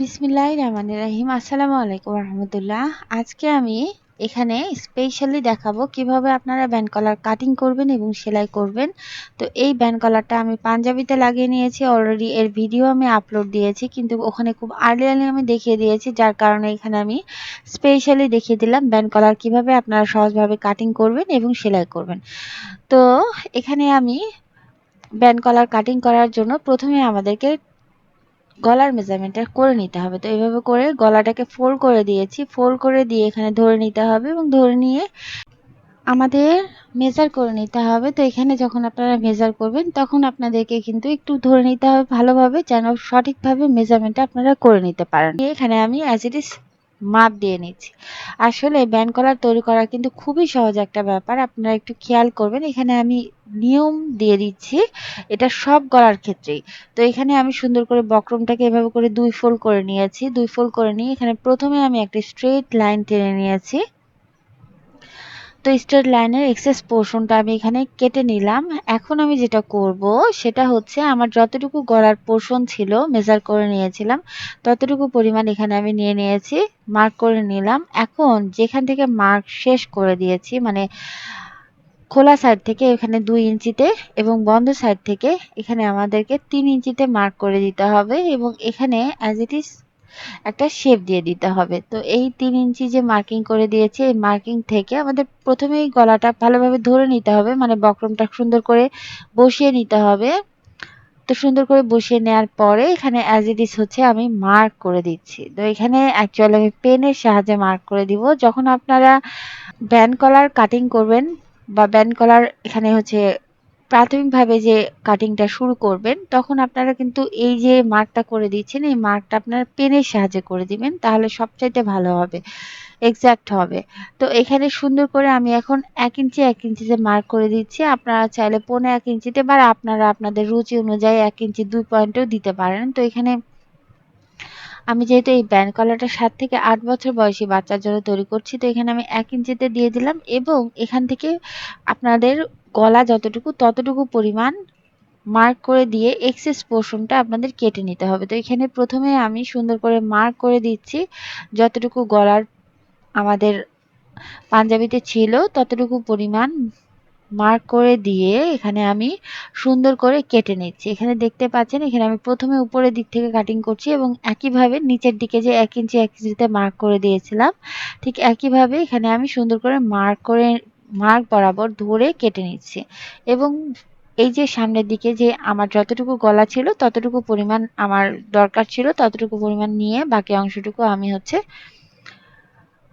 বিসমিল্লাহ রহমান রাহিম। আসসালামু আলাইকুম রহমতুল্লাহ। আজকে আমি এখানে স্পেশালি দেখাবো কীভাবে আপনারা ব্যান্ড কলার কাটিং করবেন এবং সেলাই করবেন। তো এই ব্যান্ড কলারটা আমি পাঞ্জাবিতে লাগিয়ে নিয়েছি। অলরেডি এর ভিডিও আমি আপলোড দিয়েছি, কিন্তু ওখানে খুব আর্লি আর্লি আমি দেখিয়ে দিয়েছি। যার কারণে এখানে আমি স্পেশালি দেখিয়ে দিলাম ব্যান্ড কলার কীভাবে আপনারা সহজভাবে কাটিং করবেন এবং সেলাই করবেন। তো এখানে আমি ব্যান্ড কলার কাটিং করার জন্য প্রথমে আমাদেরকে গলার মেজারমেন্টটা করে নিতে হবে। তো এইভাবে করে গলাটাকে ফোল্ড করে দিয়েছি। ফোল্ড করে দিয়ে এখানে ধরে নিতে হবে এবং ধরে নিয়ে আমাদের মেজার করে নিতে হবে। তো এখানে যখন আপনারা মেজার করবেন, তখন আপনাদেরকে কিন্তু একটু ধরে নিতে হবে ভালোভাবে যেন সঠিকভাবে মেজারমেন্টটা আপনারা করে নিতে পারেন। এখানে আমি অ্যাজ ইট ইস মাপ দিয়ে নিচ্ছি। আসলে ব্যান কলার তৈরি করা কিন্তু খুবই সহজ একটা ব্যাপার। আপনারা একটু খেয়াল করবেন, এখানে আমি নিয়ম দিয়ে দিচ্ছি। এটা সব গলার ক্ষেত্রেই। তো এখানে আমি সুন্দর করে বক্রমটাকে এভাবে করে দুই ফোল্ড করে নিয়েছি। দুই ফোল্ড করে নিয়ে এখানে প্রথমে আমি একটা স্ট্রেট লাইন টেনে নিয়েছি। তো স্ট্রেট লাইনের এক্সেস পোর্শনটা আমি এখানে কেটে নিলাম। এখন আমি যেটা করব, সেটা হচ্ছে আমার যতটুকু গলার পোর্শন ছিল মেজার করে নিয়েছিলাম, ততটুকু পরিমাণ এখানে আমি নিয়ে নিয়েছি মার্ক করে নিলাম। এখন যেখান থেকে মার্ক শেষ করে দিয়েছি মানে খোলা সাইড থেকে এখানে দুই ইঞ্চিতে এবং বন্ধ সাইড থেকে এখানে আমাদেরকে তিন ইঞ্চিতে মার্ক করে দিতে হবে এবং এখানে অ্যাজ ইট ইজ একটা শেপ দিয়ে দিতে হবে। তো এই তিন ইঞ্চি যে মার্কিং করে দিয়েছি, এই মার্কিং থেকে আমাদের প্রথমেই গলাটা ভালোভাবে ধরে নিতে হবে মানে বক্রমটা সুন্দর করে বসিয়ে নিতে হবে। তো সুন্দর করে বসিয়ে নেওয়ার পরে এখানে অ্যাজ ইট ইস হচ্ছে আমি মার্ক করে দিচ্ছি। তো এখানে অ্যাকচুয়ালি আমি পেনের সাহায্যে মার্ক করে দিব। যখন আপনারা ব্যান্ড কলার কাটিং করবেন বা ব্যান্ড কলার এখানে হচ্ছে প্রাথমিকভাবে যে কাটিংটা শুরু করবেন, তখন আপনারা কিন্তু এই যে মার্কটা করে দিচ্ছেন, এই মার্কটা আপনারা পেনের সাহায্যে করে দিবেন, তাহলে সবচাইতে ভালো হবে এক্স্যাক্ট হবে। তো এখানে সুন্দর করে আমি এখন এক ইঞ্চি, এক ইঞ্চিতে মার্ক করে দিচ্ছি। আপনারা চাইলে পনেরো এক ইঞ্চিতে বা আপনারা আপনাদের রুচি অনুযায়ী এক ইঞ্চি, দুই পয়েন্টও দিতে পারেন। তো এখানে আমি যেহেতু এই ব্যান্ড কলারটা সাত থেকে আট বছর বয়সী বাচ্চার জন্য তৈরি করছি, তো এখানে আমি এক ইঞ্চিতে দিয়ে দিলাম এবং এখান থেকে আপনাদের গলা যতটুকু, ততটুকু পরিমাণ মার্ক করে দিয়ে এক্সেস পোর্শনটা আপনাদের কেটে নিতে হবে। তো এখানে প্রথমে আমি সুন্দর করে মার্ক করে দিচ্ছি। যতটুকু গলার আমাদের পাঞ্জাবিতে ছিল, ততটুকু পরিমাণ মার্ক করে দিয়ে এখানে আমি সুন্দর করে কেটে নিচ্ছি। এখানে দেখতে পাচ্ছেন, এখানে আমি প্রথমে উপরের দিক থেকে কাটিং করছি এবং একইভাবে নিচের দিকে যে এক ইঞ্চি এক ইঞ্চিতে মার্ক করে দিয়েছিলাম, ঠিক একইভাবে এখানে আমি সুন্দর করে মার্ক করে মার্ক বরাবর ধরে কেটে নিচ্ছি। এবং এই যে সামনের দিকে যে আমার যতটুকু গলা ছিল, ততটুকু পরিমাণ আমার দরকার ছিল, ততটুকু পরিমাণ নিয়ে বাকি অংশটুকু আমি হচ্ছে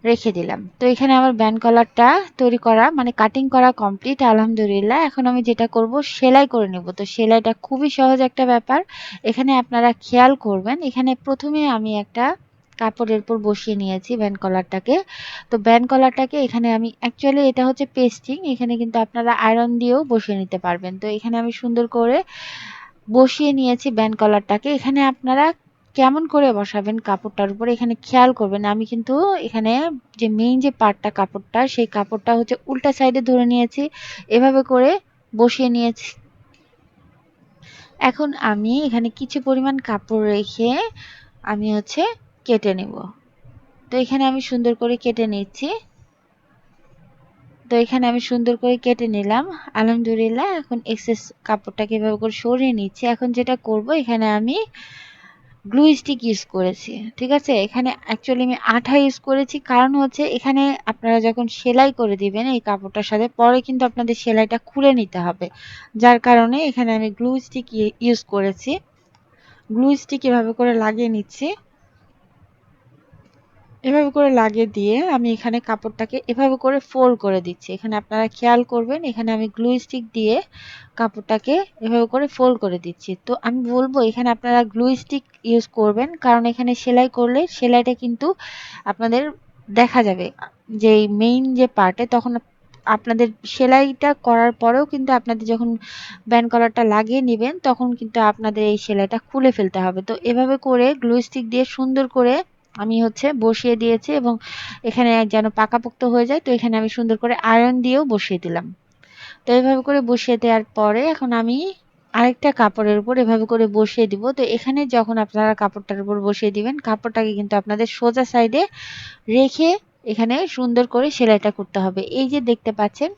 রেখে দিলাম। তো এখানে আমার ব্যান্ড কলারটা তৈরি করা মানে কাটিং করা কমপ্লিট, আলহামদুলিল্লাহ। এখন আমি যেটা করব, সেলাই করে নেব। তো সেলাইটা খুবই সহজ একটা ব্যাপার। এখানে আপনারা খেয়াল করবেন, এখানে প্রথমে আমি একটা কাপড়ের উপর বসিয়ে নিয়েছি ব্যান্ড কলারটাকে। তো ব্যান্ড কলারটাকে এখানে আমি অ্যাকচুয়ালি এটা হচ্ছে পেস্টিং এখানে কিন্তু আপনারা আয়রন দিয়েও বসিয়ে নিতে পারবেন। তো এখানে আমি সুন্দর করে বসিয়ে নিয়েছি ব্যান্ড কলারটাকে। এখানে আপনারা কেমন করে বসাবেন কাপড়টার উপরে এখানে খেয়াল করবেন। আমি কিন্তু এখানে যে মেইন যে পার্টটা কাপড়টা, সেই কাপড়টা হচ্ছে উল্টা সাইডে ধরে নিয়েছি। এভাবে করে বসিয়ে নিয়েছি। এখন আমি এখানে কিছু পরিমাণ কাপড় রেখে আমি হচ্ছে কেটে নেব। তো এখানে আমি সুন্দর করে কেটে নিচ্ছি। তো এখানে আমি সুন্দর করে কেটে নিলাম। আলহামদুলিল্লাহ, এখন এক্সেস কাপড়টাকে এভাবে করে সরিয়ে নিচ্ছি। এখন যেটা করব, এখানে আমি গ্লু স্টিক ইউজ করেছি, ঠিক আছে? এখানে অ্যাকচুয়ালি আমি আঠা ইউজ করেছি। কারণ হচ্ছে, এখানে আপনারা যখন সেলাই করে দিবেন, এই কাপড়টার সাথে, পরে কিন্তু আপনাদের সেলাইটা খুলে নিতে হবে। যার কারণে এখানে আমি গ্লু স্টিক ইউজ করেছি। গ্লু স্টিক এভাবে করে লাগিয়ে নিচ্ছি। এভাবে করে লাগিয়ে দিয়ে আমি এখানে কাপড়টাকে এভাবে করে ফোল্ড করে দিচ্ছি। এখানে আপনারা খেয়াল করবেন, এখানে আমি গ্লু স্টিক দিয়ে কাপড়টাকে এভাবে করে ফোল্ড করে দিচ্ছি। তো আমি বলব, এখানে আপনারা গ্লু স্টিক ইউজ করবেন, কারণ এখানে সেলাই করলে সেলাইটা কিন্তু আপনাদের দেখা যাবে। যে মেইন যে পার্টে তখন আপনাদের সেলাইটা করার পরেও কিন্তু আপনাদের যখন ব্যান্ড কলারটা লাগিয়ে নেবেন, তখন কিন্তু আপনাদের এই সেলাইটা খুলে ফেলতে হবে। তো এভাবে করে গ্লু স্টিক দিয়ে সুন্দর করে আমি হচ্ছে বসিয়ে দিয়েছি এবং এখানে যেন পাকাপোক্ত হয়ে যায়, তো এখানে আমি সুন্দর করে আয়রন দিয়েও বসিয়ে দিলাম। তো এইভাবে করে বসিয়ে দেওয়ার পরে এখন আমি আরেকটা কাপড়ের উপর এভাবে করে বসিয়ে দিব। তো এখানে যখন আপনারা কাপড়টার উপর বসিয়ে দিবেন, কাপড়টাকে কিন্তু আপনাদের সোজা সাইডে রেখে এখানে সুন্দর করে সেলাইটা করতে হবে। এই যে দেখতে পাচ্ছেন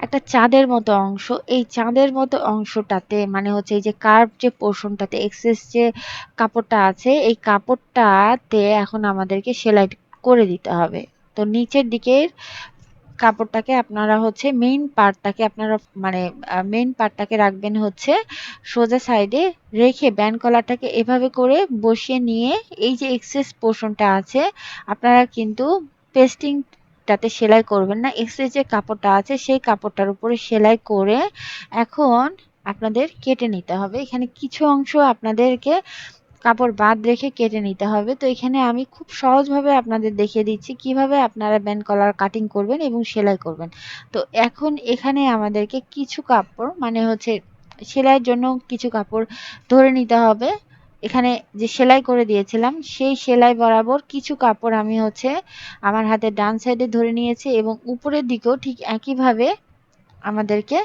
একটা চাঁদের মতো অংশ। এই চাঁদের মতো অংশটাতে মানে হচ্ছে এই যে কার্ভ যে পোর্শনটাতে এক্সেস যে কাপড়টা আছে, এই কাপড়টাতে এখন আমাদেরকে সেলাই করে দিতে হবে। তো নিচের দিকের কাপড়টাকে আপনারা হচ্ছে মেইন পার্টটাকে আপনারা মানে মেইন পার্টটাকে রাখবেন হচ্ছে সোজা সাইডে রেখে ব্যান্ড কলারটাকে এভাবে করে বসিয়ে নিয়ে এই যে এক্সেস পোর্শনটা আছে, আপনারা কিন্তু পেস্টিংটাতে সেলাই করবেন না। এক্সেস যে কাপড়টা আছে, সেই কাপড়টার উপরে সেলাই করে এখন আপনাদের কেটে নিতে হবে। এখানে কিছু অংশ আপনাদেরকে কাপড় বাদ রেখে কেটে নিতে হবে। তো এখানে আমি খুব সহজভাবে আপনাদের দেখিয়ে দিচ্ছি কীভাবে আপনারা ব্যান্ড কলার কাটিং করবেন এবং সেলাই করবেন। তো এখন এখানে আমাদেরকে কিছু কাপড় মানে হচ্ছে সেলাইয়ের জন্য কিছু কাপড় ধরে নিতে হবে। এখানে যে সেলাই করে দিয়েছিলাম, সেই সেলাই বরাবর কিছু কাপড় আমি হচ্ছে আমার হাতের ডান সাইডে ধরে নিয়েছি এবং উপরের দিকেও ঠিক একইভাবে আমাদেরকে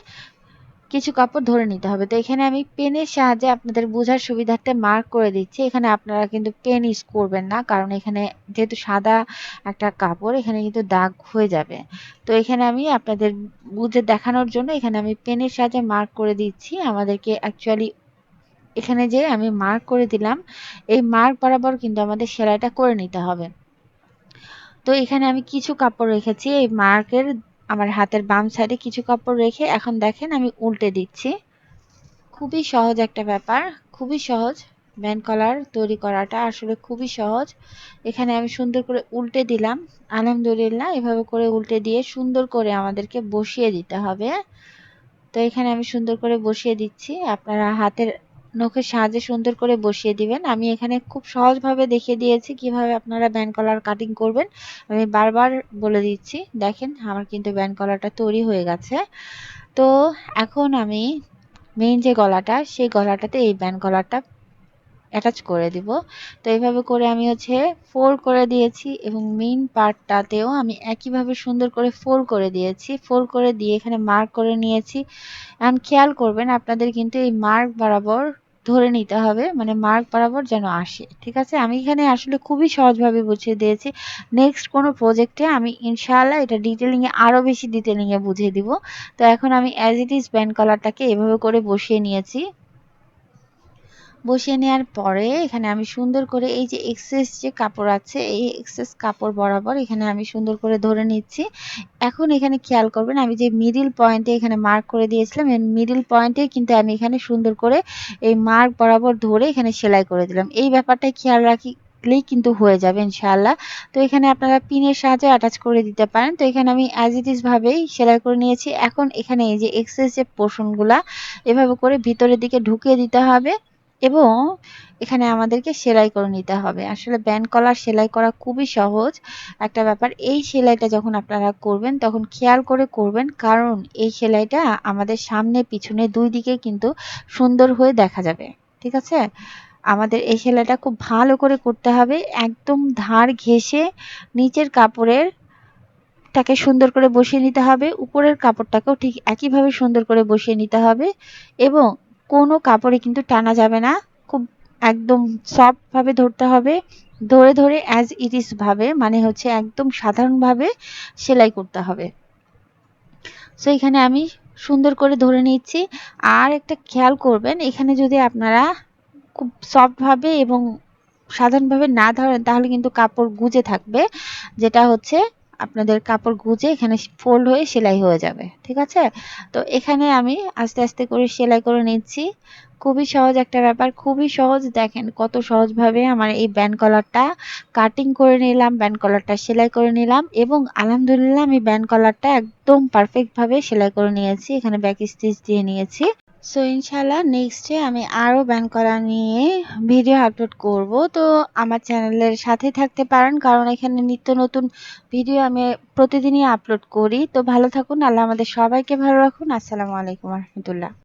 কিছু কাপড় ধরে নিতে হবে। তো এখানে আমি পেনের সাহায্যে আপনাদের বোঝার সুবিধার্থে মার্ক করে দিচ্ছি। এখানে আপনারা কিন্তু পেন ইউজ করবেন না, কারণ এখানে যেহেতু সাদা একটা কাপড়, এখানে কিন্তু দাগ হয়ে যাবে। তো এখানে আমি আপনাদের বুঝে দেখানোর জন্য এখানে আমি পেনের সাহায্যে মার্ক করে দিচ্ছি। আমাদেরকে অ্যাকচুয়ালি এখানে যে আমি মার্ক করে দিলাম, এই মার্ক বরাবর কিন্তু আমাদের সেলাইটা করে নিতে হবে। তো এখানে আমি কিছু কাপড় রেখেছি, এই মার্কের আমার হাতের বাম সাইডে কিছু কাপড় রেখে এখন দেখেন আমি উল্টে দিচ্ছি। খুবই সহজ একটা ব্যাপার, খুবই সহজ। ব্যান্ড কলার তৈরি করাটা আসলে খুবই সহজ। এখানে আমি সুন্দর করে উল্টে দিলাম। আলহামদুলিল্লাহ, এভাবে করে উল্টে দিয়ে সুন্দর করে আমাদেরকে বসিয়ে দিতে হবে। তো এখানে আমি সুন্দর করে বসিয়ে দিচ্ছি। আপনারা হাতের নখের সাহায্যে সুন্দর করে বসিয়ে দিবেন। আমি এখানে খুব সহজভাবে দেখিয়ে দিয়েছি কীভাবে আপনারা ব্যান্ড কলার কাটিং করবেন। আমি বারবার বলে দিচ্ছি, দেখেন আমার কিন্তু ব্যান্ড কলারটা তৈরি হয়ে গেছে। তো এখন আমি মেইন যে গলাটা, সেই গলাটাতে এই ব্যান্ড গলাটা অ্যাটাচ করে দিব। তো এইভাবে করে আমি হচ্ছে ফোল্ড করে দিয়েছি এবং মেইন পার্টটাতেও আমি একইভাবে সুন্দর করে ফোল্ড করে দিয়েছি। ফোল্ড করে দিয়ে এখানে মার্ক করে নিয়েছি। এখন খেয়াল করবেন, আপনাদের কিন্তু এই মার্ক বরাবর ধরে নিতে হবে মানে মার্ক বরাবর যেন আসে, ঠিক আছে? আমি এখানে আসলে খুবই সহজভাবে বুঝিয়ে দিয়েছি। নেক্সট কোনো প্রজেক্টে আমি ইনশাআল্লাহ এটা ডিটেলিংয়ে আরও বেশি ডিটেলিংয়ে বুঝিয়ে দিব। তো এখন আমি অ্যাজ ইট ইজ ব্যান্ড কলারটাকে এভাবে করে বসিয়ে নিয়েছি। বসিয়ে নেওয়ার পরে এখানে আমি সুন্দর করে এই যে এক্সেস যে কাপড় আছে, এই এক্সেস কাপড় বরাবর এখানে আমি সুন্দর করে ধরে নিচ্ছি। এখন এখানে খেয়াল করবেন, আমি যে মিডিল পয়েন্টে এখানে মার্ক করে দিয়েছিলাম মিডিল পয়েন্টে কিন্তু আমি এখানে সুন্দর করে এই মার্ক বরাবর ধরে এখানে সেলাই করে দিলাম। এই ব্যাপারটাই খেয়াল রাখি কিন্তু হয়ে যাবে ইনশাআল্লাহ। তো এখানে আপনারা পিনের সাহায্যে অ্যাটাচ করে দিতে পারেন। তো এখানে আমি অ্যাজ ইট ইজ ভাবেই সেলাই করে নিয়েছি। এখন এখানে এই যে এক্সেস যে পোর্শনগুলা এভাবে করে ভিতরের দিকে ঢুকিয়ে দিতে হবে। এবং এখানে আমাদেরকে সেলাই করে নিতে হবে। আসলে ব্যান্ড কলার সেলাই করা খুবই সহজ। একটা ব্যাপার, এই সেলাইটা যখন আপনারা করবেন, তখন খেয়াল করে করবেন, কারণ এই সেলাইটা আমাদের সামনে, পিছনে, দুই দিকে কিন্তু সুন্দর হয়ে দেখা যাবে। ঠিক আছে? আমাদের এই সেলাইটা খুব ভালো করে করতে হবে। একদম ধার ঘেসে নিচের কাপড়ের টাকে সুন্দর করে বসিয়ে নিতে হবে। উপরের কাপড়টাকেও ঠিক একইভাবে সুন্দর করে বসিয়ে নিতে হবে এবং কোনো কাপড়ে কিন্তু টানা যাবে না। খুব একদম সফটভাবে ধরতে হবে। ধরে ধরে অ্যাজ ইট ইস ভাবে মানে হচ্ছে একদম সাধারণভাবে সেলাই করতে হবে। সো এখানে আমি সুন্দর করে ধরে নিচ্ছি। আর একটা খেয়াল করবেন, এখানে যদি আপনারা খুব সফটভাবে এবং সাধারণভাবে না ধরেন, তাহলে কিন্তু কাপড় গুজে থাকবে, যেটা হচ্ছে আপনাদের কাপড় গুজে এখানে ফোল্ড হয়ে সেলাই হয়ে যাবে, ঠিক আছে? তো এখানে আমি আস্তে আস্তে করে সেলাই করে নিচ্ছি। খুবই সহজ একটা ব্যাপার, খুবই সহজ। দেখেন কত সহজভাবে আমার এই ব্যান্ড কলারটা কাটিং করে নিলাম, ব্যান্ড কলারটা সেলাই করে নিলাম এবং আলহামদুলিল্লাহ আমি ব্যান্ড কলারটা একদম পারফেক্টভাবে সেলাই করে নিয়েছি। এখানে ব্যাক স্টিচ দিয়ে নিয়েছি। সো ইনশাল্লাহ নেক্সটে আমি আরও ব্যান করা নিয়ে ভিডিও আপলোড করব। তো আমার চ্যানেলের সাথে থাকতে পারেন, কারণ এখানে নিত্য নতুন ভিডিও আমি প্রতিদিনই আপলোড করি। তো ভালো থাকুন, আল্লাহ আমাদের সবাইকে ভালো রাখুন। আসসালামু আলাইকুম রহমতুল্লাহ।